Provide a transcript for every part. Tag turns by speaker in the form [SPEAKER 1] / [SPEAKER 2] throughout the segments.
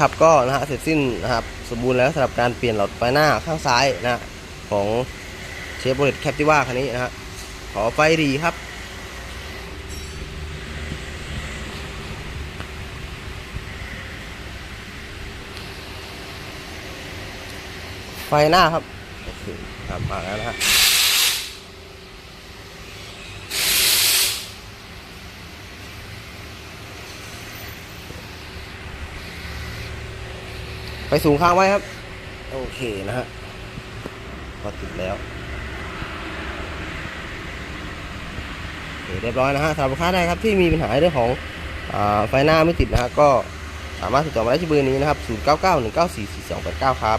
[SPEAKER 1] ขับก็นะฮะเสร็จสิ้นนะครับสมบูรณ์แล้วสำหรับการเปลี่ยนหลอดไฟหน้าข้างซ้ายนะฮะของเชฟโรเลตแคปติว่าคันนี้นะฮะขอไฟดีครับไฟหน้าครับ โอเคครับมาแล้วนะฮะ ไปสูงข้างไว้ครับ โอเคนะฮะพอติดแล้วเคเรียบร้อยนะฮะสำหรับลูกค้าได้ครับที่มีปัญหาเรื่องของอไฟหน้าไม่ติดนะฮะก็สามารถติดต่อมาได้ที่เบอร์นี้นะครับ 0991944289 ครับ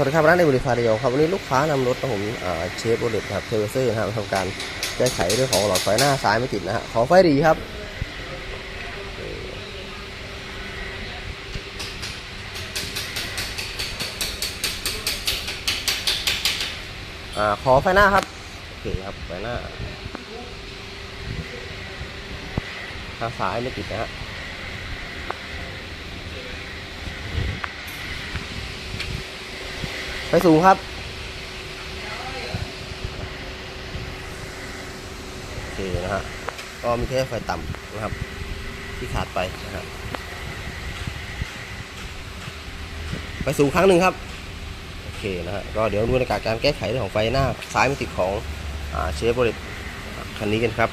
[SPEAKER 1] วัสดีครับร้านในบริษัทเดียวครับวันนี้ลูกค้านำรถของผมเชฟโรเลตครับเทเลเซอร์นะครับมาทำการแก้ไขเรื่องของหลอดไฟหน้าซ้ายไม่ติดนะฮะขอไฟดีครับอ่าขอไฟหน้าครับโอเคครับไฟหน้าข้าซ้ายไม่ติดนะฮะ ไปสูงครับ โอเคนะฮะ ก็มีแค่ไฟต่ำนะครับ ที่ขาดไปนะครับไปสูงครั้งหนึ่งครับ โอเคนะฮะ ก็เดี๋ยวดูในการการแก้ไขเรื่องของไฟหน้าซ้ายมิติของเชฟโรเลตคันนี้กันครับ